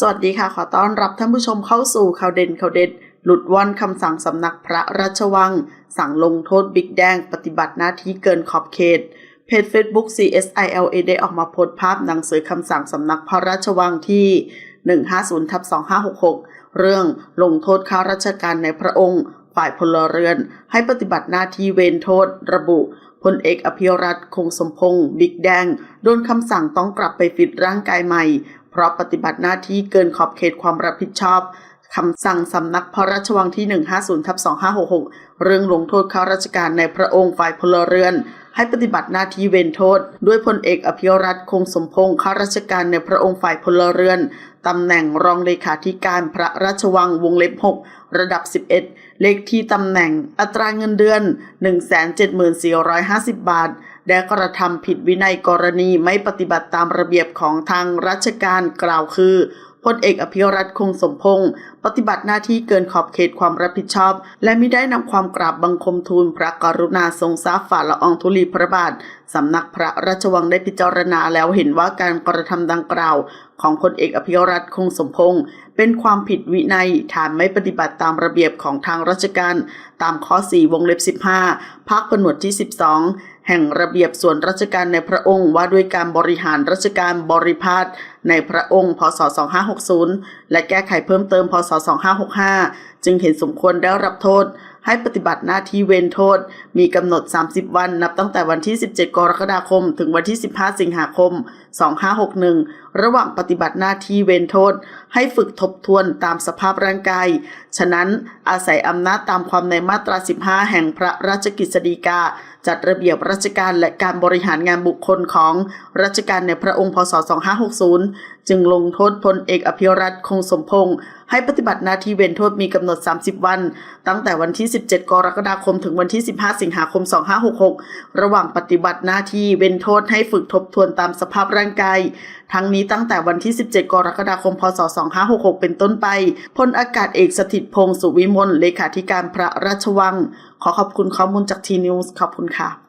สวัสดีค่ะ ขอต้อนรับท่านผู้ชมเข้าสู่ข่าวเด่นข่าวเด็ด หลุดว่อนคำสั่งสำนักพระราชวัง สั่งลงโทษบิ๊กแดง ปฏิบัติหน้าที่เกินขอบเขต เพจ Facebook CSILA ได้ออกมาโพสต์ภาพหนังสือคำสั่งสำนักพระราชวังที่ 150ทับ2566 เรื่องลงโทษข้าราชการในพระองค์ ฝ่ายพลเรือน ให้ปฏิบัติหน้าที่เวรโทษ ระบุพลเอกอภิรัตคงสมพงศ์บิ๊กแดง โดนคำสั่งต้องกลับไปฟิตร่างกายใหม่ เพราะปฏิบัติหน้าที่เกินขอบเขตความรับผิดชอบคำสั่งสำนักพระราชวังที่ 150ทับ2566 เรื่องลงโทษข้าราชการในพระองค์ฝ่ายพลเรือน ให้ปฏิบัติหน้าที่เวนโทษ ด้วยพลเอกอภิรัตคงสมพงศ์ข้าราชการในพระองค์ฝ่ายพลเรือนตำแหน่งรองเลขาธิการพระราชวังวงเล็บ 6 ระดับ 11 เลขที่ตำแหน่งอัตราเงินเดือน 174,450 บาท ได้กระทำผิดวินัยกรณีไม่ปฏิบัติตามระเบียบของทางราชการกล่าวคือ พลเอกอภิรัตคงสมพงศ์ปฏิบัติหน้าที่เกินขอบเขตความรับผิดชอบ และมิได้นำความกราบบังคมทูลพระกรุณาทรงทราบฝ่าละอองธุลีพระบาทสำนักพระราชวังได้พิจารณาแล้วเห็นว่าการกระทำดังกล่าวของพลเอกอภิรัตคงสมพงศ์เป็นความผิดวินัยฐานไม่ปฏิบัติตามระเบียบของทางราชการ ตามข้อ 4 วงเล็บ 15 ภาคผนวดที่ 12 แห่งระเบียบส่วนราชการในพระองค์ว่าด้วยการบริหารราชการบริพาทในพระองค์ พศ 2560 และแก้ไขเพิ่มเติม พศ 2565 จึงเห็นสมควรได้รับโทษ ให้ปฏิบัติหน้าที่เว้นโทษ มีกำหนด 30 วัน นับตั้งแต่วันที่ 17 กรกฎาคม ถึงวันที่ 15 สิงหาคม 2561 ระหว่างปฏิบัติหน้าที่เว้นโทษ ให้ฝึกทบทวนตามสภาพร่างกาย ฉะนั้นอาศัยอำนาจตามความในมาตรา 15 แห่งพระราชกฤษฎีกา จัดระเบียบราชการและการบริหารงานบุคคลของราชการในพระองค์พศ 2560 จึงลงโทษพลเอกอภิรัตคงสมพงศ์ให้ปฏิบัติหน้าที่เว้นโทษมีกำหนด 30 วัน ตั้งแต่วันที่ 17 กรกฎาคม ถึงวันที่ 15 สิงหาคม 2566 ระหว่างปฏิบัติหน้าที่เว้นโทษให้ฝึกทบทวนตามสภาพร่างกาย ทั้งนี้ตั้งแต่วันที่ 17 กรกฎาคม พศ 2566 เป็นต้นไปพลอากาศเอกสถิตพงศ์สุวิมลเลขาธิการพระราชวัง ขอขอบคุณข้อมูลจากทีนิวส์ขอบคุณค่ะ